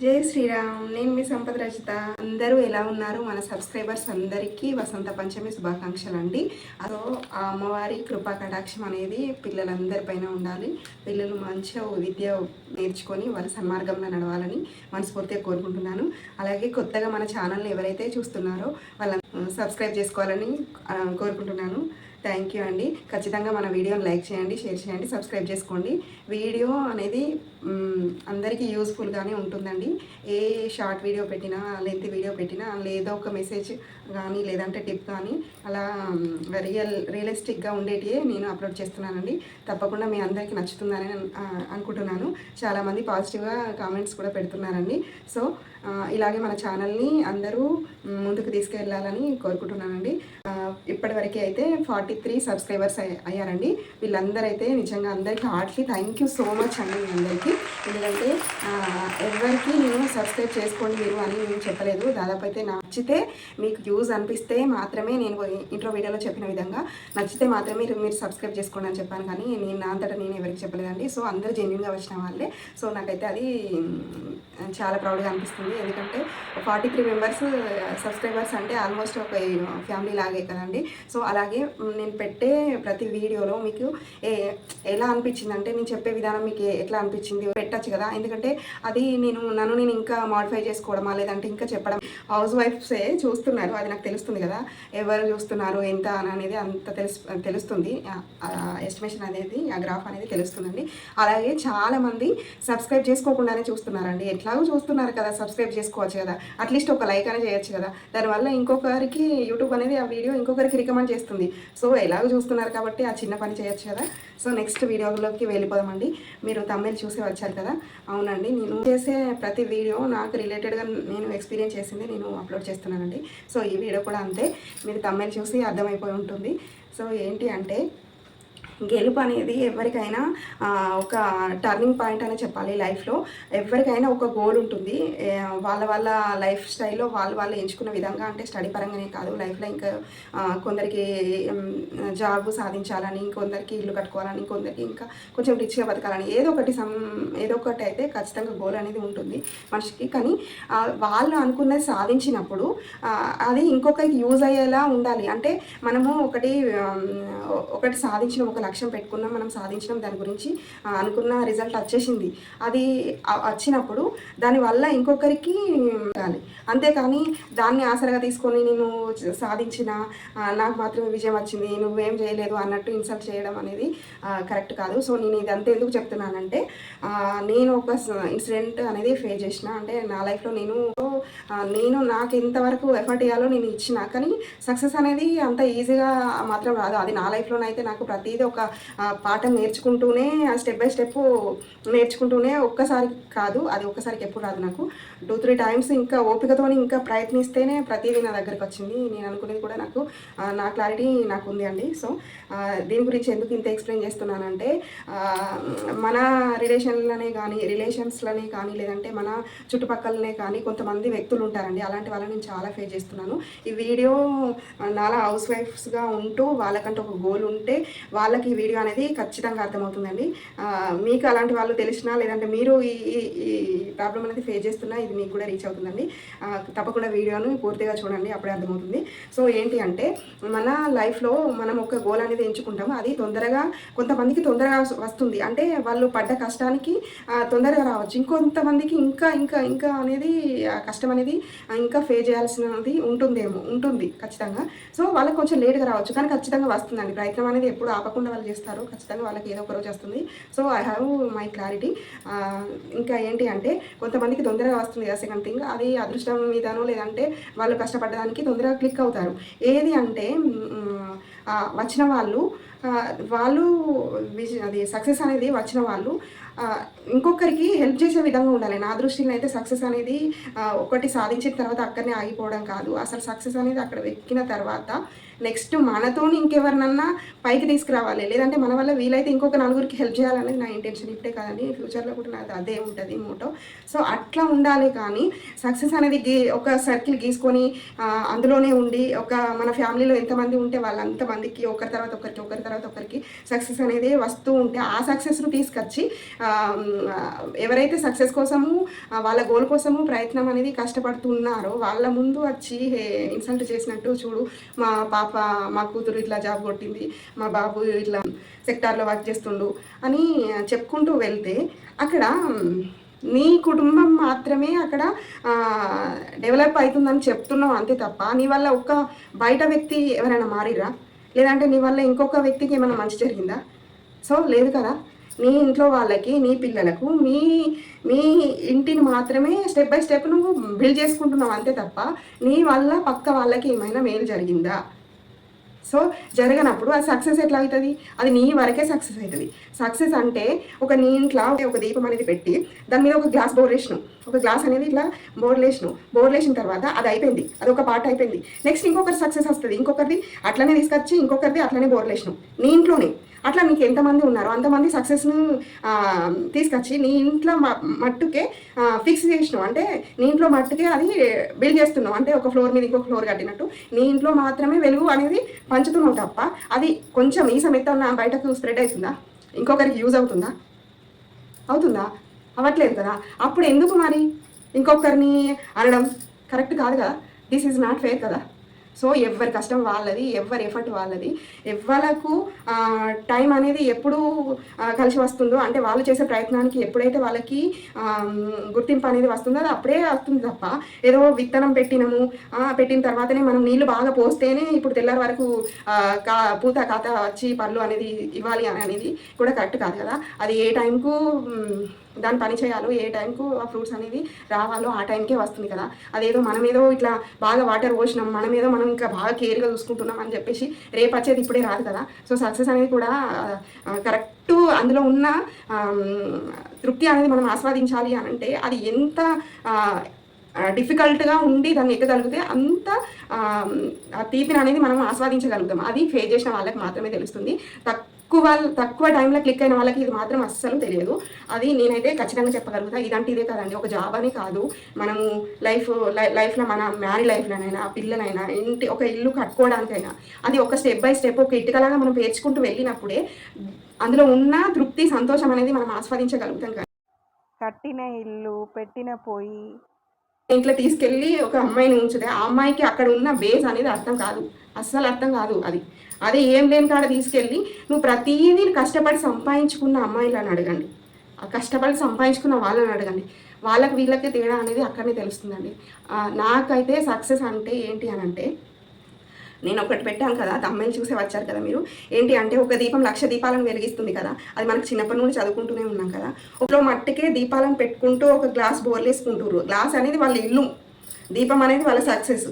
జై శ్రీరామ్ నేను మీ సంపద రచిత అందరూ ఎలా ఉన్నారు? మన సబ్స్క్రైబర్స్ అందరికీ వసంత పంచమి శుభాకాంక్షలు అండి అదో ఆ అమ్మవారి కృపా కటాక్షం అనేది పిల్లలందరిపైన ఉండాలి. పిల్లలు మంచిగా విద్య నేర్చుకొని వాళ్ళ సన్మార్గంలో నడవాలని మనస్ఫూర్తిగా కోరుకుంటున్నాను. అలాగే కొత్తగా మన ఛానల్ని ఎవరైతే చూస్తున్నారో వాళ్ళ సబ్స్క్రైబ్ చేసుకోవాలని కోరుకుంటున్నాను. థ్యాంక్ యూ అండి. ఖచ్చితంగా మన వీడియోని లైక్ చేయండి షేర్ చేయండి సబ్స్క్రైబ్ చేసుకోండి. వీడియో అనేది అందరికీ యూస్ఫుల్గానే ఉంటుందండి. ఏ షార్ట్ వీడియో పెట్టినా లెంత్ వీడియో పెట్టినా లేదా ఒక మెసేజ్ కానీ లేదంటే టిప్ కానీ అలా రియల్ రియలిస్టిక్గా ఉండేటివే నేను అప్లోడ్ చేస్తున్నానండి. తప్పకుండా మీ అందరికీ నచ్చుతుందని అనుకుంటున్నాను. చాలామంది పాజిటివ్గా కామెంట్స్ కూడా పెడుతున్నారండి. సో ఇలాగే మన ఛానల్ని అందరూ ముందుకు తీసుకెళ్ళాలని కోరుకుంటున్నానండి. ఆ, ఇప్పటివరకు అయితే ఫార్టీ త్రీ సబ్స్క్రైబర్స్ అయ్యారండి. వీళ్ళందరూ అయితే నిజంగా అందరికీ heartly thank you so much అండి మీ అందరికీ. ఎందుకంటే ఎవరికి నేను సబ్స్క్రైబ్ చేసుకోండి మీరు అని నేను చెప్పలేదు. దాదాపు అయితే నచ్చితే మీకు యూజ్ అనిపిస్తే మాత్రమే నేను ఇంట్రో వీడియోలో చెప్పిన విధంగా నచ్చితే మాత్రమే మీరు మీరు సబ్స్క్రైబ్ చేసుకోండి అని చెప్పాను. కానీ నేను నా అంతటా నేను ఎవరికి చెప్పలేదండి. సో అందరూ జెన్యున్గా వచ్చిన వాళ్ళే. సో నాకైతే అది చాలా ప్రౌడ్గా అనిపిస్తుంది. ఎందుకంటే ఫార్టీ త్రీ మెంబర్స్ సబ్స్క్రైబర్స్ అంటే ఆల్మోస్ట్ ఒక ఫ్యామిలీ లాగే కదండి. సో అలాగే నేను పెట్టే ప్రతి వీడియోలో మీకు ఎలా అనిపించింది అంటే నేను చెప్పే విధానం మీకు ఎట్లా అనిపించింది పెట్టచ్చు కదా. ఎందుకంటే అది నేను నన్ను నేను ఇంకా మాడిఫై చేసుకోవడమా లేదంటే ఇంకా చెప్పడం హౌస్ వైఫ్సే చూస్తున్నారు అది నాకు తెలుస్తుంది కదా. ఎవరు చూస్తున్నారు ఎంత అని అనేది అంత తెలుసు తెలుస్తుంది. ఎస్టిమేషన్ అనేది ఆ గ్రాఫ్ అనేది తెలుస్తుందండి. అలాగే చాలామంది సబ్స్క్రైబ్ చేసుకోకుండానే చూస్తున్నారండి. ఎట్లాగో చూస్తున్నారు కదా సబ్స్క్రైబ్ చేసుకోవచ్చు కదా. అట్లీస్ట్ ఒక లైక్ అనేది చేయొచ్చు కదా. దానివల్ల ఇంకొకరికి యూట్యూబ్ అనేది ఆ వీడియో ఇంకొకరికి రికమెండ్ చేస్తుంది. సో ఎలాగో చూస్తున్నారు కాబట్టి ఆ చిన్న పని చేయొచ్చు కదా. సో నెక్స్ట్ వీడియోలోకి వెళ్ళిపోదామండి. మీరు తమిళ్ చూసి వచ్చారు కదా. అవునండి నేను చేసే ప్రతి వీడియో నాకు రిలేటెడ్గా నేను ఎక్స్పీరియన్స్ చేసింది నేను అప్లోడ్ చేస్తున్నానండి. సో ఈ వీడియో కూడా అంతే. మీరు తమిళ్ చూసి అర్థమైపోయి ఉంటుంది. సో ఏంటి అంటే గెలుపు అనేది ఎవరికైనా ఒక టర్నింగ్ పాయింట్ అని చెప్పాలి లైఫ్లో. ఎవరికైనా ఒక గోల్ ఉంటుంది. వాళ్ళ వాళ్ళ లైఫ్ స్టైల్లో వాళ్ళు వాళ్ళు ఎంచుకున్న విధంగా అంటే స్టడీ పరంగానే కాదు లైఫ్లో ఇంకా కొందరికి జాబ్ సాధించాలని ఇంకొందరికి ఇల్లు కట్టుకోవాలని ఇంకొందరికి ఇంకా కొంచెం రిచ్గా బతకాలని ఏదో ఒకటి సమ్ ఏదో ఒకటి అయితే ఖచ్చితంగా గోల్ అనేది ఉంటుంది మనిషికి. కానీ వాళ్ళు అనుకున్నది సాధించినప్పుడు అది ఇంకొకరికి యూజ్ అయ్యేలా ఉండాలి. అంటే మనము ఒకటి ఒకటి సాధించిన ఒక లక్ష్యం పెట్టుకున్నాం మనం సాధించడం దాని గురించి అనుకున్న రిజల్ట్ వచ్చేసింది. అది వచ్చినప్పుడు దానివల్ల ఇంకొకరికి ఉండాలి అంతేకాని దాన్ని ఆసరగా తీసుకొని నేను సాధించిన నాకు మాత్రమే విజయం వచ్చింది నువ్వేం చేయలేదు అన్నట్టు ఇన్సల్ట్ చేయడం అనేది కరెక్ట్ కాదు. సో నేను ఇదంతా ఎందుకు చెప్తున్నానంటే నేను ఒక ఇన్సిడెంట్ అనేది ఫేస్ చేసిన. అంటే నా లైఫ్లో నేను నేను నాకు ఎంతవరకు ఎఫర్ట్ ఇవ్వాలో నేను ఇచ్చిన. కానీ సక్సెస్ అనేది అంత ఈజీగా మాత్రం రాదు. అది నా లైఫ్లోనైతే నాకు ప్రతిదీ ఒక ఒక పాఠం నేర్చుకుంటూనే స్టెప్ బై స్టెప్ నేర్చుకుంటూనే ఒక్కసారి కాదు అది ఒక్కసారికి ఎప్పుడు రాదు నాకు. టూ త్రీ టైమ్స్ ఇంకా ఓపికతో ఇంకా ప్రయత్నిస్తేనే ప్రతిదీ నా దగ్గరికి వచ్చింది. నేను అనుకునేది కూడా నాకు నా క్లారిటీ నాకు ఉంది అండి. సో దీని గురించి ఎందుకు ఇంత ఎక్స్ప్లెయిన్ చేస్తున్నానంటే మన రిలేషన్లనే కానీ రిలేషన్స్లనే కానీ లేదంటే మన చుట్టుపక్కలనే కానీ కొంతమంది వ్యక్తులు ఉంటారండి. అలాంటి వాళ్ళని నేను చాలా ఫేస్ చేస్తున్నాను. ఈ వీడియో నాలా హౌస్ వైఫ్స్గా ఉంటూ వాళ్ళకంటే ఒక గోల్ ఉంటే వాళ్ళకి ఈ వీడియో అనేది ఖచ్చితంగా అర్థమవుతుందండి. మీకు అలాంటి వాళ్ళు తెలిసినా లేదంటే మీరు ఈ ఈ- ప్రాబ్లం అనేది ఫేస్ చేస్తున్నా ఇది మీకు కూడా రీచ్ అవుతుందండి. తప్పకుండా వీడియోను పూర్తిగా చూడండి అప్పుడే అర్థమవుతుంది. సో ఏంటి అంటే మన లైఫ్లో మనం ఒక గోల్ అనేది ఎంచుకుంటాము. అది తొందరగా కొంతమందికి తొందరగా వస్తుంది. అంటే వాళ్ళు పడ్డ కష్టానికి తొందరగా రావచ్చు. ఇంకొంతమందికి ఇంకా ఇంకా ఇంకా అనేది కష్టం అనేది ఇంకా ఫేస్ చేయాల్సినది ఉంటుందేమో ఉంటుంది ఖచ్చితంగా. సో వాళ్ళకి కొంచెం లేట్గా రావచ్చు. కానీ ఖచ్చితంగా వస్తుందండి. ప్రయత్నం అనేది ఎప్పుడు ఆపకుండా వాళ్ళు చేస్తారు ఖచ్చితంగా వాళ్ళకి ఏదో ఒక రోజు వస్తుంది. So I have my clarity ఇంకా ఏంటి అంటే కొంతమందికి తొందరగా వస్తుంది కదా సెకండ్ థింగ్ అది అదృష్టం మీదనో లేదంటే వాళ్ళు కష్టపడడానికి తొందరగా క్లిక్ అవుతారు. ఏది అంటే వచ్చిన వాళ్ళు వాళ్ళు అది సక్సెస్ అనేది వచ్చిన వాళ్ళు ఇంకొకరికి హెల్ప్ చేసే విధంగా ఉండాలి. నా దృష్టిలో అయితే సక్సెస్ అనేది ఒకటి సాధించిన తర్వాత అక్కడనే ఆగిపోవడం కాదు. అసలు సక్సెస్ అనేది అక్కడ ఎక్కిన తర్వాత నెక్స్ట్ మనతో ఇంకెవరినన్నా పైకి తీసుకురావాలి. లేదంటే మన వల్ల వీలైతే ఇంకొక నలుగురికి హెల్ప్ చేయాలనేది నా ఇంటెన్షన్ ఇప్పుడే కాదండి ఫ్యూచర్లో కూడా నాది అదే ఉంటుంది మోటో సో అట్లా ఉండాలి కానీ సక్సెస్ అనేది గీ ఒక సర్కిల్ గీసుకొని అందులోనే ఉండి ఒక మన ఫ్యామిలీలో ఎంతమంది ఉంటే వాళ్ళంతమందికి ఒకరి తర్వాత ఒకరికి ఒకరి తర్వాత ఒకరికి సక్సెస్ అనేది వస్తూ ఉంటే ఆ సక్సెస్ను తీసుకొచ్చి ఎవరైతే సక్సెస్ కోసము వాళ్ళ గోల్ కోసము ప్రయత్నం అనేది కష్టపడుతున్నారో వాళ్ళ ముందు వచ్చి ఇన్సల్ట్ చేసినట్టు చూడు మా పాప మా కూతురు ఇట్లా జాబ్ కొట్టింది మా బాబు ఇట్లా సెక్టార్లో వర్క్ చేస్తుండు అని చెప్పుకుంటూ వెళ్తే అక్కడ నీ కుటుంబం మాత్రమే అక్కడ డెవలప్ అవుతుందని చెప్తున్నావు అంతే తప్ప నీ వల్ల ఒక్క బయట వ్యక్తి ఎవరైనా మారిరా లేదంటే నీ వల్ల ఇంకొక వ్యక్తికి ఏమైనా మంచి జరిగిందా? సో లేదు కదా. నీ ఇంట్లో వాళ్ళకి నీ పిల్లలకు మీ మీ ఇంటిని మాత్రమే స్టెప్ బై స్టెప్ నువ్వు బిల్డ్ చేసుకుంటున్నావు అంతే తప్ప నీ వల్ల పక్క వాళ్ళకి ఏమైనా మేలు జరిగిందా? సో జరగనప్పుడు అది సక్సెస్ ఎట్లా అవుతుంది అది నీ వరకే సక్సెస్ అవుతుంది సక్సెస్ అంటే ఒక నీ ఇంట్లో ఒక దీపం అనేది పెట్టి దాని మీద ఒక గ్లాస్ బోర్డు ఒక గ్లాస్ అనేది ఇట్లా బోర్డు బోర్లేసిన తర్వాత అది అయిపోయింది. అది ఒక పార్ట్ అయిపోయింది. నెక్స్ట్ ఇంకొకరి సక్సెస్ వస్తుంది. ఇంకొకరిది అట్లనే తీసుకొచ్చి ఇంకొకరిది అట్లనే బోర్డు నీ ఇంట్లోనే. అట్లా నీకు ఎంతమంది ఉన్నారో? అంతమంది సక్సెస్ను తీసుకొచ్చి నీ ఇంట్లో మ- మట్టుకే ఫిక్స్ చేసినావు. అంటే నీ ఇంట్లో మట్టుకే అది బిల్డ్ చేస్తున్నావు. అంటే ఒక ఫ్లోర్ మీద ఇంకో ఫ్లోర్ కట్టినట్టు. నీ ఇంట్లో మాత్రమే వెలుగు అనేది పంచుతున్నావు తప్ప అది కొంచెం ఈ సమయంలో బయటకు స్ప్రెడ్ అవుతుందా? ఇంకొకరికి యూజ్ అవుతుందా? అవుతుందా? అవ్వట్లేదు కదా. అప్పుడు ఎందుకు మరి ఇంకొకరిని అనడం? కరెక్ట్ కాదు కదా. దిస్ ఈజ్ నాట్ ఫేర్ కదా. సో ఎవరి కష్టం వాళ్ళది ఎవరి ఎఫర్ట్ వాళ్ళది. ఎవరకు టైం అనేది ఎప్పుడు కలిసి వస్తుందో అంటే వాళ్ళు చేసే ప్రయత్నానికి ఎప్పుడైతే వాళ్ళకి గుర్తింపు అనేది వస్తుందో అది అప్పుడే వస్తుంది తప్ప ఏదో విత్తనం పెట్టినము పెట్టిన తర్వాతనే మనం నీళ్ళు బాగా పోస్తేనే ఇప్పుడు తెల్లారి వరకు కా పూత కాత వచ్చి పళ్ళు అనేది ఇవ్వాలి అని అనేది కూడా కరెక్ట్ కాదు కదా. అది ఏ టైంకు దాని పని చేయాలో ఏ టైంకు ఆ ఫ్రూట్స్ అనేది రావాలో ఆ టైంకే వస్తుంది కదా. అదేదో మనమేదో ఇట్లా బాగా వాటర్ పోసినాం మనమేదో మనం ఇంకా బాగా కేర్గా చూసుకుంటున్నాం అని చెప్పేసి రేపు వచ్చేది ఇప్పుడే రాదు కదా. సో సక్సెస్ అనేది కూడా కరెక్ట్ అందులో ఉన్న తృప్తి అనేది మనం ఆస్వాదించాలి అని అంటే అది ఎంత డిఫికల్ట్గా ఉండి దాన్ని ఎక్కగలిగితే అంత తీపిని అనేది మనం ఆస్వాదించగలుగుతాం. అది ఫేస్ చేసిన వాళ్ళకి మాత్రమే తెలుస్తుంది. తక్కువ తక్కువ టైంలో క్లిక్ అయిన వాళ్ళకి ఇది మాత్రం అస్సలు తెలియదు. అది నేనైతే ఖచ్చితంగా చెప్పగలుగుతా. ఇదంటే ఇదే కదండి. ఒక జాబ్ అని కాదు. మనము లైఫ్ లైఫ్లో మన మ్యారీ లైఫ్లోనైనా పిల్లలైనా ఇంటి ఒక ఇల్లు కట్టుకోవడానికైనా అది ఒక స్టెప్ బై స్టెప్ ఒక ఇటుకలాగా మనం పేర్చుకుంటూ వెళ్ళినప్పుడే అందులో ఉన్న తృప్తి సంతోషం అనేది మనం ఆస్వాదించగలుగుతాం కదా కట్టిన ఇల్లు పెట్టిన పొయ్యి ఇంట్లో తీసుకెళ్ళి ఒక అమ్మాయిని ఉంచితే ఆ అమ్మాయికి అక్కడ ఉన్న బేస్ అనేది అర్థం కాదు. అస్సలు అర్థం కాదు అది. అదే ఏం లేని కాడ తీసుకెళ్ళి నువ్వు ప్రతిదీ కష్టపడి సంపాదించుకున్న అమ్మాయిలను అడగండి. ఆ కష్టపడి సంపాదించుకున్న వాళ్ళని అడగండి. వాళ్ళకి వీళ్ళకి తేడా అనేది అక్కడనే తెలుస్తుందండి. నాకైతే సక్సెస్ అంటే ఏంటి అని అంటే నేను ఒకటి పెట్టాను కదా అది అమ్మాయిని చూసే వచ్చారు కదా మీరు. ఏంటి అంటే ఒక దీపం లక్ష దీపాలను వెలిగిస్తుంది కదా అది మనకు చిన్నప్పటి నుండి చదువుకుంటూనే ఉన్నాం కదా. ఒకలో మట్టికే దీపాలను పెట్టుకుంటూ ఒక గ్లాస్ బోర్లు వేసుకుంటారు గ్లాస్ అనేది వాళ్ళ ఇల్లు. దీపం అనేది వాళ్ళ సక్సెస్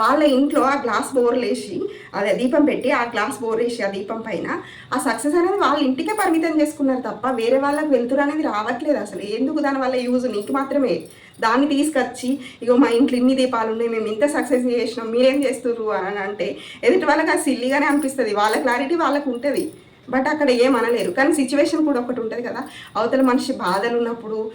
వాళ్ళ ఇంట్లో ఆ గ్లాస్ బోర్లు వేసి అదే దీపం పెట్టి ఆ గ్లాస్ బోర్ వేసి ఆ దీపం పైన ఆ సక్సెస్ అనేది వాళ్ళ ఇంటికే పరిమితం చేసుకున్నారు తప్ప వేరే వాళ్ళకి వెళ్తురు అనేది రావట్లేదు అసలు. ఎందుకు దాని వల్ల యూజ్ నీకు మాత్రమే. దాన్ని తీసుకొచ్చి ఇగో మా ఇంట్లో ఇన్ని దీపాలు ఉన్నాయి మేము ఇంత సక్సెస్ చేసినాం మీరేం చేస్తుర్రు అని అంటే ఎదుటి వాళ్ళకి అది సిల్లీగానే అనిపిస్తుంది. వాళ్ళ క్లారిటీ వాళ్ళకు ఉంటుంది. బట్ అక్కడ ఏం అనలేరు. కానీ సిచ్యువేషన్ కూడా ఒకటి ఉంటుంది కదా. అవతల మనిషి బాధలు ఉన్నప్పుడు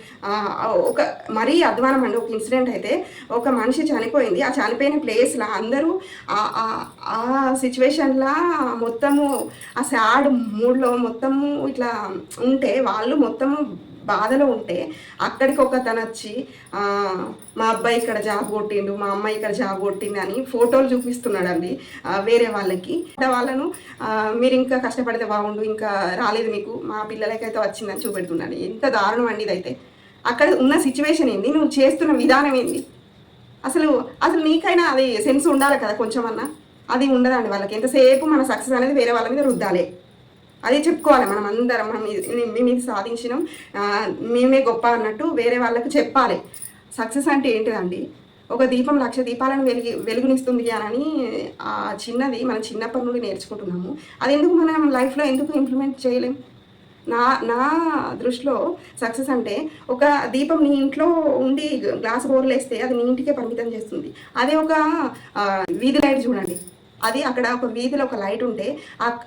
ఒక మరీ అధ్వానం అండి. ఒక ఇన్సిడెంట్ అయితే ఒక మనిషి చనిపోయింది. ఆ చనిపోయిన ప్లేస్లో అందరూ ఆ- ఆ సిచ్యువేషన్లో మొత్తము ఆ సాడ్ మూడ్లో మొత్తము ఇట్లా ఉంటే వాళ్ళు మొత్తము బాధలో ఉంటే అక్కడికి ఒక తను వచ్చి మా అబ్బాయి ఇక్కడ జాబ్ కొట్టిండు మా అమ్మాయి ఇక్కడ జాబ్ కొట్టింది అని ఫోటోలు చూపిస్తున్నాడండి వేరే వాళ్ళకి. వాళ్ళను మీరు ఇంకా కష్టపడితే బాగుండు ఇంకా రాలేదు మీకు మా పిల్లలకైతే వచ్చిందని చూపెడుతున్నాడు. ఎంత దారుణం అండి ఇదైతే. అక్కడ ఉన్న సిచ్యువేషన్ ఏంది? నువ్వు చేస్తున్న విధానం ఏంది? అసలు అసలు నీకైనా అది సెన్స్ ఉండాలి కదా కొంచెం అన్నా అది ఉండదండి వాళ్ళకి. ఎంతసేపు మన సక్సెస్ అనేది వేరే వాళ్ళ మీద రుద్దాలి. అదే చెప్పుకోవాలి మనం అందరం మనం మేము ఇది సాధించినాం. మేమే గొప్ప అన్నట్టు వేరే వాళ్ళకి చెప్పాలి. సక్సెస్ అంటే ఏంటిదండి? ఒక దీపం లక్ష దీపాలను వెలిగి వెలుగునిస్తుంది అని ఆ చిన్నది మనం చిన్నప్పటి నుండి నేర్చుకుంటున్నాము. అది ఎందుకు మనం లైఫ్లో ఎందుకు ఇంప్లిమెంట్ చేయలేం? నా నా దృష్టిలో సక్సెస్ అంటే ఒక దీపం నీ ఇంట్లో ఉండి గ్లాస్ బోర్లు వేస్తే అది నీ ఇంటికే పరిమితం చేస్తుంది. అదే ఒక వీధి లైట్ చూడండి. అది అక్కడ ఒక వీధిలో ఒక లైట్ ఉంటే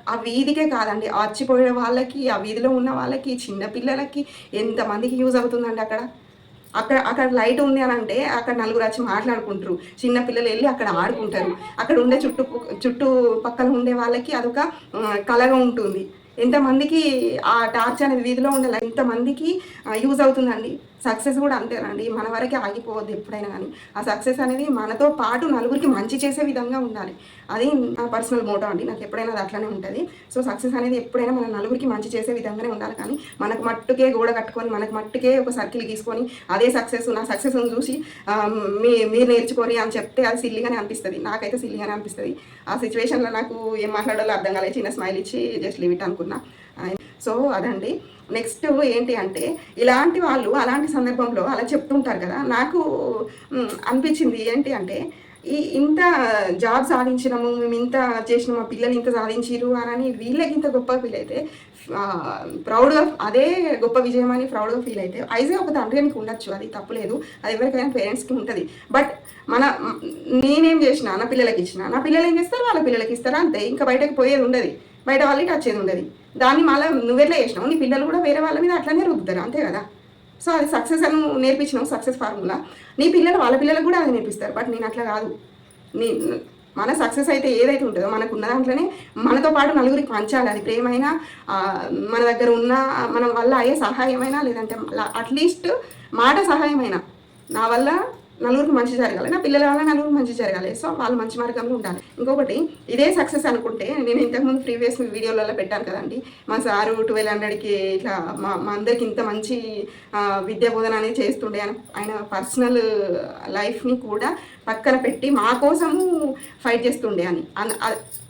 ఆ వీధికే కాదండి అర్చిపోయే వాళ్ళకి ఆ వీధిలో ఉన్న వాళ్ళకి చిన్న పిల్లలకి ఎంతమందికి యూజ్ అవుతుందండి అక్కడ? అక్కడ అక్కడ లైట్ ఉంది అని అంటే అక్కడ నలుగురు వచ్చి మాట్లాడుకుంటారు. చిన్న పిల్లలు వెళ్ళి అక్కడ ఆడుకుంటారు. అక్కడ ఉండే చుట్టూ చుట్టూ పక్కన ఉండే వాళ్ళకి అదొక ఆ, ఉంటుంది. ఎంతమందికి ఆ టార్చ్ అనేది వీధిలో ఉండే ఎంతమందికి యూజ్ అవుతుందండి? సక్సెస్ కూడా అంతేనండి. మన వరకే ఆగిపోవద్దు ఎప్పుడైనా కానీ. ఆ సక్సెస్ అనేది మనతో పాటు నలుగురికి మంచి చేసే విధంగా ఉండాలి. అది నా పర్సనల్ మోటో అండి. నాకు ఎప్పుడైనా అది అట్లనే ఉంటుంది. సో సక్సెస్ అనేది ఎప్పుడైనా మన నలుగురికి మంచి చేసే విధంగానే ఉండాలి. కానీ మనకు మట్టుకే గోడ కట్టుకొని మనకు మట్టుకే ఒక సర్కిల్ గీసుకొని అదే సక్సెస్ నా సక్సెస్ చూసి మీ మీరు నేర్చుకోరి అని చెప్తే అది సిల్లిగానే అనిపిస్తుంది. నాకైతే సిల్లిగానే అనిపిస్తుంది. ఆ సిచ్యువేషన్లో నాకు ఏం మాట్లాడాలో అర్థం కాలేదు. చిన్న స్మైల్ ఇచ్చి జస్ట్ లిమిట్ అనుకున్నా. సో అదండి. నెక్స్ట్ ఏంటి అంటే ఇలాంటి వాళ్ళు అలాంటి సందర్భంలో అలా చెప్తుంటారు కదా నాకు అనిపించింది ఏంటి అంటే ఈ ఇంత జాబ్ సాధించినాము మేము ఇంత చేసినాము మా పిల్లలు ఇంత సాధించిరు అని వీళ్ళకి ఇంత గొప్ప ఫీల్ అయితే ప్రౌడ్గా అదే గొప్ప విజయం అని ప్రౌడ్గా ఫీల్ అయితే ఐజే ఒక తండ్రికి ఉండొచ్చు అది తప్పులేదు అది ఎవరికైనా పేరెంట్స్కి ఉంటుంది. బట్ మన నేనేం చేసిన నా పిల్లలకి ఇచ్చిన నా పిల్లలు ఏం చేస్తారు? వాళ్ళ పిల్లలకి ఇస్తారా? అంతే ఇంకా బయటకు పోయేది ఉండదు. బయట వాళ్ళకి వచ్చేది ఉండదు. దాన్ని మళ్ళీ నువ్వెట్లా చేసినావు? నీ పిల్లలు కూడా వేరే వాళ్ళ మీద అట్లనే రుద్దుతారు అంతే కదా? సో అది సక్సెస్ అని నేర్పించినావు సక్సెస్ ఫార్ములా. నీ పిల్లలు వాళ్ళ పిల్లలకు కూడా అది నేర్పిస్తారు బట్ నేను అట్లా కాదు. నీ మన సక్సెస్ అయితే ఏదైతే ఉంటుందో మనకు ఉన్న దాంట్లోనే మనతో పాటు నలుగురికి పంచాలి. అది ప్రేమైనా మన దగ్గర ఉన్న మన వల్ల అయ్యే సహాయమైనా లేదంటే అట్లీస్ట్ మాట సహాయమైనా. నా వల్ల నలుగురికి మంచి జరగాలి. నా పిల్లల వల్ల నలుగురు మంచి జరగాలి. సో వాళ్ళు మంచి మార్గంలో ఉండాలి. ఇంకొకటి ఇదే సక్సెస్ అనుకుంటే నేను ఇంతకుముందు ప్రీవియస్ వీడియోలలో పెట్టాను కదండి. మా సారు ట్వెల్వ్ హండ్రెడ్కి ఇట్లా మా మా అందరికి ఇంత మంచి విద్యా బోధన అనేది చేస్తుండే ఆయన ఆయన పర్సనల్ లైఫ్ని కూడా పక్కన పెట్టి మా కోసము ఫైట్ చేస్తుండే అని. అన్-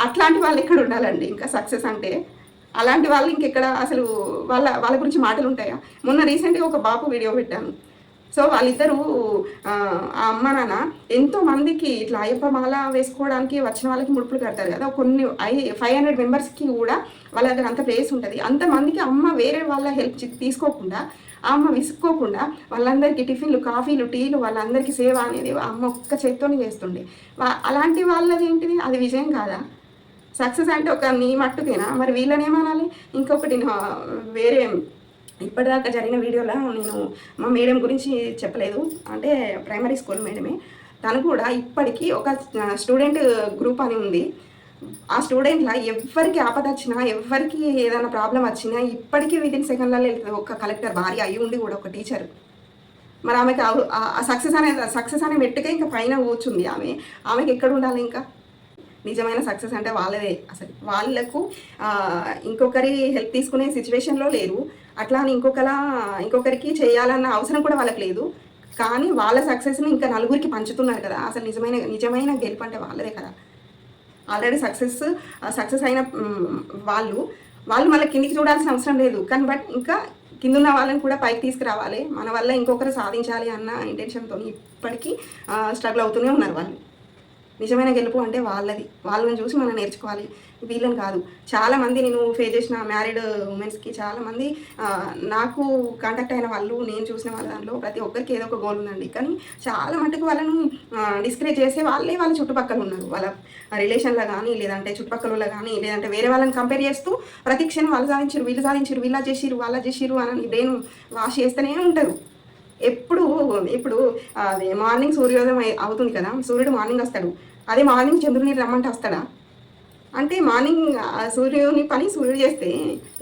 అట్లాంటి వాళ్ళు ఇక్కడ ఉండాలండి? ఇంకా సక్సెస్ అంటే అలాంటి వాళ్ళు ఇంకెక్కడ అసలు వాళ్ళ వాళ్ళ గురించి మాటలు ఉంటాయా? మొన్న రీసెంట్గా ఒక బాపు వీడియో పెట్టాను. సో వాళ్ళిద్దరూ ఆ అమ్మ నాన్న ఎంతో మందికి ఇట్లా అయ్యప్ప మాల వేసుకోవడానికి వచ్చిన వాళ్ళకి ముడుపులు కడతారు కదా. కొన్ని ఐ ఫైవ్ హండ్రెడ్ మెంబర్స్కి కూడా వాళ్ళ దగ్గర అంత ప్లేస్ ఉంటుంది. అంతమందికి అమ్మ వేరే వాళ్ళ హెల్ప్ తీసుకోకుండా ఆ అమ్మ విసుక్కోకుండా వాళ్ళందరికీ టిఫిన్లు కాఫీలు టీలు వాళ్ళందరికీ సేవ అనేది అమ్మ ఒక్క చేత్తోనే చేస్తుండే. అలాంటి వాళ్ళది ఏంటిది? అది విజయం కాదా? సక్సెస్ అంటే ఒక నీ మట్టుకేనా? మరి వీళ్ళనేమనాలి ఇంకొకటి వేరే ఇప్పటిదాకా జరిగిన వీడియోలో నేను మా మేడం గురించి చెప్పలేదు. అంటే ప్రైమరీ స్కూల్ మేడమే. తను కూడా ఇప్పటికీ ఒక స్టూడెంట్ గ్రూప్ అని ఉంది. ఆ స్టూడెంట్లో ఎవరికి ఆపద వచ్చినా ఎవరికి ఏదైనా ప్రాబ్లం వచ్చినా ఇప్పటికీ విదిన్ సెకండ్లలో వెళ్తుంది. ఒక కలెక్టర్ భార్య అయి ఉండి కూడా ఒక టీచర్ మరి ఆమెకి ఆ సక్సెస్ అనే సక్సెస్ అనే మెట్టుకే ఇంకా పైన కూర్చుంది ఆమె. ఆమెకి ఎక్కడ ఉండాలి ఇంకా? నిజమైన సక్సెస్ అంటే వాళ్ళదే. అసలు వాళ్ళకు ఇంకొకరి హెల్ప్ తీసుకునే సిచ్యువేషన్లో లేరు. అట్లా అని ఇంకొకలా ఇంకొకరికి చేయాలన్న అవసరం కూడా వాళ్ళకి లేదు. కానీ వాళ్ళ సక్సెస్ని ఇంకా నలుగురికి పంచుతున్నారు కదా. అసలు నిజమైన నిజమైన గెలుపు అంటే వాళ్ళదే కదా. ఆల్రెడీ సక్సెస్ సక్సెస్ అయిన వాళ్ళు వాళ్ళు మళ్ళీ కిందికి చూడాల్సిన అవసరం లేదు. కానీ బట్ ఇంకా కింద ఉన్న వాళ్ళని కూడా పైకి తీసుకురావాలి. మన వల్ల ఇంకొకరు సాధించాలి అన్న ఇంటెన్షన్తో ఇప్పటికీ స్ట్రగుల్ అవుతూనే ఉన్నారు వాళ్ళు. నిజమైన గెలుపు అంటే వాళ్ళది. వాళ్ళని చూసి మనం నేర్చుకోవాలి. వీళ్ళని కాదు. చాలామంది నేను ఫేస్ చేసిన మ్యారీడ్ ఉమెన్స్కి చాలామంది నాకు కాంటాక్ట్ అయిన వాళ్ళు నేను చూసిన వాళ్ళ దాంట్లో ప్రతి ఒక్కరికి ఏదో ఒక గోల్ ఉందండి. కానీ చాలా మటుకు వాళ్ళను డిస్కరేజ్ చేసే వాళ్ళే వాళ్ళ చుట్టుపక్కల ఉన్నారు. వాళ్ళ రిలేషన్లో కానీ లేదంటే చుట్టుపక్కల కానీ లేదంటే వేరే వాళ్ళని కంపేర్ చేస్తూ ప్రతి క్షణం వాళ్ళు సాధించారు వీళ్ళు సాధించారు వీళ్ళ చేసిరు వాళ్ళ చేసిరు అని బ్రెయిన్ వాష్ చేస్తూనే ఉంటారు. ఎప్పుడు ఇప్పుడు అది మార్నింగ్ సూర్యోదయం అవుతుంది కదా సూర్యుడు మార్నింగ్ వస్తాడు. అదే మార్నింగ్ చంద్రుని రమ్మంటే వస్తాడా? అంటే మార్నింగ్ సూర్యుని పని సూర్యుడు చేస్తే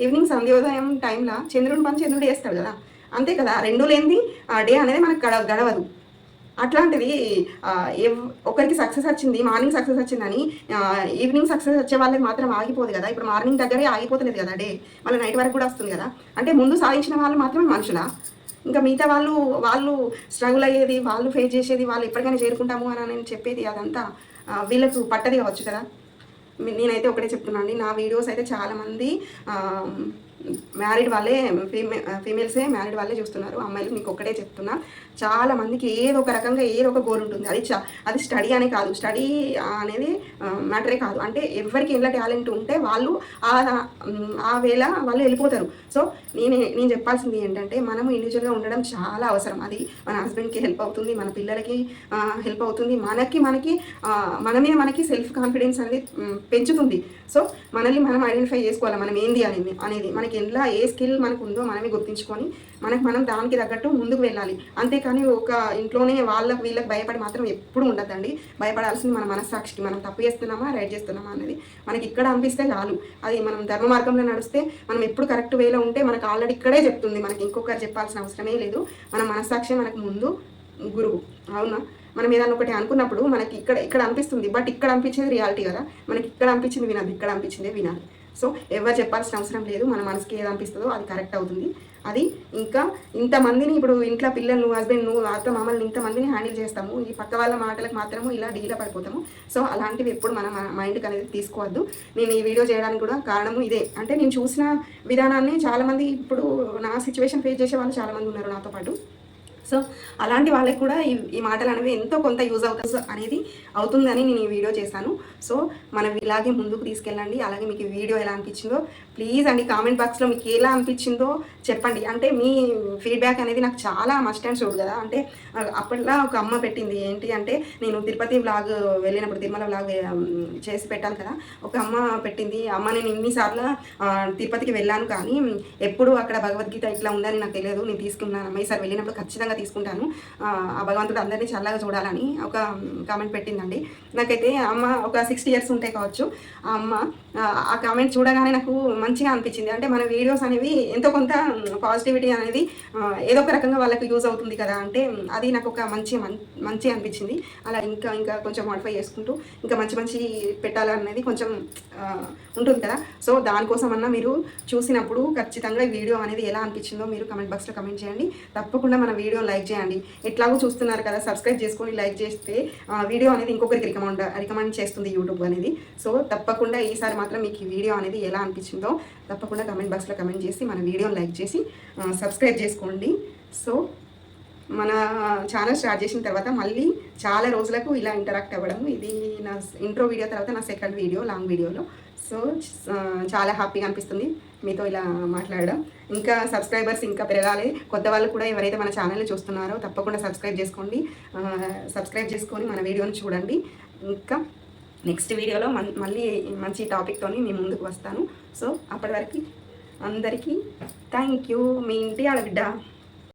ఈవినింగ్ సంధ్యోదయం టైంలో చంద్రుని పని చంద్రుడు చేస్తాడు కదా. అంతే కదా రెండు లేనిది ఆ డే అనేది మనకు గడ గడవదు. అట్లాంటిది ఒకరికి సక్సెస్ వచ్చింది మార్నింగ్ సక్సెస్ వచ్చిందని ఈవినింగ్ సక్సెస్ వచ్చే వాళ్ళకి మాత్రం ఆగిపోదు కదా. ఇప్పుడు మార్నింగ్ దగ్గరే ఆగిపోతలేదు కదా డే. మళ్ళీ నైట్ వరకు కూడా వస్తుంది కదా. అంటే ముందు సాధించిన వాళ్ళు మాత్రమే మనుషులా? ఇంకా మిగతా వాళ్ళు వాళ్ళు స్ట్రగుల్ అయ్యేది వాళ్ళు ఫేస్ చేసేది వాళ్ళు ఎప్పటికైనా చేరుకుంటాము అని నేను చెప్పేది అదంతా వీళ్ళకు పట్టది కావచ్చు కదా. నేనైతే ఒకటే చెప్తున్నాను అండి. నా వీడియోస్ అయితే చాలామంది మ్యారీడ్ వాళ్ళే ఫీమే ఫీమేల్సే మ్యారీడ్ వాళ్ళే చూస్తున్నారు. అమ్మాయిలు మీకు ఒకటే చెప్తున్నా. చాలా మందికి ఏదో ఒక రకంగా ఏదో ఒక గోల్ ఉంటుంది. అది అది స్టడీ అనే కాదు. స్టడీ అనేది మ్యాటరే కాదు. అంటే ఎవరికి ఎలా టాలెంట్ ఉంటే వాళ్ళు ఆ ఆ వేళ వాళ్ళు వెళ్ళిపోతారు. సో నేను నేను చెప్పాల్సింది ఏంటంటే మనము ఇండివిజువల్గా ఉండడం చాలా అవసరం. అది మన హస్బెండ్కి హెల్ప్ అవుతుంది మన పిల్లలకి హెల్ప్ అవుతుంది. మనకి మనకి మనమే మనకి సెల్ఫ్ కాన్ఫిడెన్స్ అనేది పెంచుతుంది. సో మనల్ని మనం ఐడెంటిఫై చేసుకోవాలి. మనం ఏంది అనేది అనేది. మనకి ఎలా ఏ స్కిల్ మనకు ఉందో మనమే గుర్తించుకొని మనకు మనం దానికి తగ్గట్టు ముందుకు వెళ్ళాలి. అంతే కానీ ఒక ఇంట్లోనే వాళ్ళకి వీళ్ళకి భయపడి మాత్రం ఎప్పుడు ఉండదండి భయపడాల్సింది మన మనస్సాక్షికి. మనం తప్పు చేస్తున్నామా రైట్ చేస్తున్నామా అనేది మనకి ఇక్కడ అనిపిస్తే చాలు. అది మనం ధర్మ మార్గంలో నడిస్తే మనం ఎప్పుడు కరెక్ట్ వేలో ఉంటే మనకు ఆల్రెడీ ఇక్కడే చెప్తుంది. మనకి ఇంకొకరు చెప్పాల్సిన అవసరమే లేదు. మన మనస్సాక్షి మనకు ముందు గురువు. అవునా? మనం ఏదైనా ఒకటి అనుకున్నప్పుడు మనకి ఇక్కడ ఇక్కడ అనిపిస్తుంది. బట్ ఇక్కడ అనిపించేది రియాలిటీ కదా. మనకి ఇక్కడ అనిపించింది వినాలి. ఇక్కడ అనిపించిందే వినాలి. సో ఎవరు చెప్పాల్సిన అవసరం లేదు. మన మనసుకి ఏది అనిపిస్తుందో అది కరెక్ట్ అవుతుంది. అది ఇంకా ఇంతమందిని ఇప్పుడు ఇంట్లో పిల్లలు హస్బెండ్ నువ్వు అత్త మామల్ని ఇంతమందిని హ్యాండిల్ చేస్తాము. ఈ పక్క వాళ్ళ మాటలకు మాత్రము ఇలా డీలా పడిపోతాము. సో అలాంటివి ఎప్పుడు మన మైండ్కి అనేది తీసుకోవద్దు. నేను ఈ వీడియో చేయడానికి కూడా కారణము ఇదే. అంటే నేను చూసిన విధానాన్ని చాలామంది ఇప్పుడు నా సిచ్యువేషన్ ఫేస్ చేసే వాళ్ళు చాలామంది ఉన్నారు నాతో పాటు. సో అలాంటి వాళ్ళకి కూడా ఈ ఈ మాటలు అనేవి ఎంతో కొంత యూజ్ అవుతుంది అనేది అవుతుందని నేను ఈ వీడియో చేశాను. సో మనం ఇలాగే ముందుకు తీసుకెళ్ళండి. అలాగే మీకు వీడియో ఎలా అనిపించిందో ప్లీజ్ అండి కామెంట్ బాక్స్లో మీకు ఎలా అనిపించిందో చెప్పండి. అంటే మీ ఫీడ్బ్యాక్ అనేది నాకు చాలా మస్ట్ అండ్ షూడ్ కదా. అంటే అప్పట్లో ఒక అమ్మ పెట్టింది ఏంటి అంటే నేను తిరుపతి బ్లాగ్ వెళ్ళినప్పుడు తిరుమల బ్లాగ్ చేసి పెట్టాను కదా. ఒక అమ్మ పెట్టింది. అమ్మ నేను ఇన్నిసార్లు తిరుపతికి వెళ్ళాను కానీ ఎప్పుడు అక్కడ భగవద్గీత ఇట్లా ఉందని నాకు తెలియదు. నేను తీసుకున్నాను. అమ్మ ఈసారి వెళ్ళినప్పుడు ఖచ్చితంగా తీసుకుంటాను. ఆ భగవంతుడు అందరినీ చల్లగా చూడాలని ఒక కామెంట్ పెట్టిందండి. నాకైతే అమ్మ ఒక సిక్స్టీ ఇయర్స్ ఉంటే కావచ్చు. ఆ అమ్మ ఆ, కామెంట్ చూడగానే నాకు మంచిగా అనిపించింది. అంటే మన వీడియోస్ అనేవి ఎంతో కొంత పాజిటివిటీ అనేది ఏదో ఒక రకంగా వాళ్ళకి యూజ్ అవుతుంది కదా అంటే అది నాకు ఒక మంచి మంచి అనిపించింది. అలా ఇంకా ఇంకా కొంచెం మోడిఫై చేసుకుంటూ ఇంకా మంచి మంచి పెట్టాలనేది కొంచెం ఉంటుంది కదా. సో దానికోసమన్నా మీరు చూసినప్పుడు ఖచ్చితంగా ఈ వీడియో అనేది ఎలా అనిపించిందో మీరు కమెంట్ బాక్స్లో కమెంట్ చేయండి. తప్పకుండా మన వీడియో లైక్ చేయండి. ఎట్లాగో చూస్తున్నారు కదా సబ్స్క్రైబ్ చేసుకొని లైక్ చేస్తే వీడియో అనేది ఇంకొకరికి రికమెండ్ రికమెండ్ చేస్తుంది యూట్యూబ్ అనేది. సో తప్పకుండా ఈసారి మాత్రం మీకు ఈ వీడియో అనేది ఎలా అనిపించిందో తప్పకుండా కమెంట్ బాక్స్లో కమెంట్ చేసి మన వీడియోని లైక్ చేసి సబ్స్క్రైబ్ చేసుకోండి. సో మన ఛానల్ స్టార్ట్ చేసిన తర్వాత మళ్ళీ చాలా రోజులకు ఇలా ఇంటరాక్ట్ అవ్వడం ఇది నా ఇంట్రో వీడియో తర్వాత నా సెకండ్ వీడియో లాంగ్ వీడియోలో. సో చాలా హ్యాపీగా అనిపిస్తుంది. మీతో ఇలా మాట్లాడడం. ఇంకా సబ్స్క్రైబర్స్ ఇంకా పెరగాలి. కొత్త వాళ్ళు కూడా ఎవరైతే మన ఛానల్ని చూస్తున్నారో తప్పకుండా సబ్స్క్రైబ్ చేసుకోండి. సబ్స్క్రైబ్ చేసుకొని మన వీడియోని చూడండి. ఇంకా నెక్స్ట్ వీడియోలో మన్ మళ్ళీ మంచి టాపిక్తోని నేను ముందుకు వస్తాను. సో అప్పటి వరకు అందరికీ థ్యాంక్ యూ మీ ఇంటి ఆడబిడ్డ.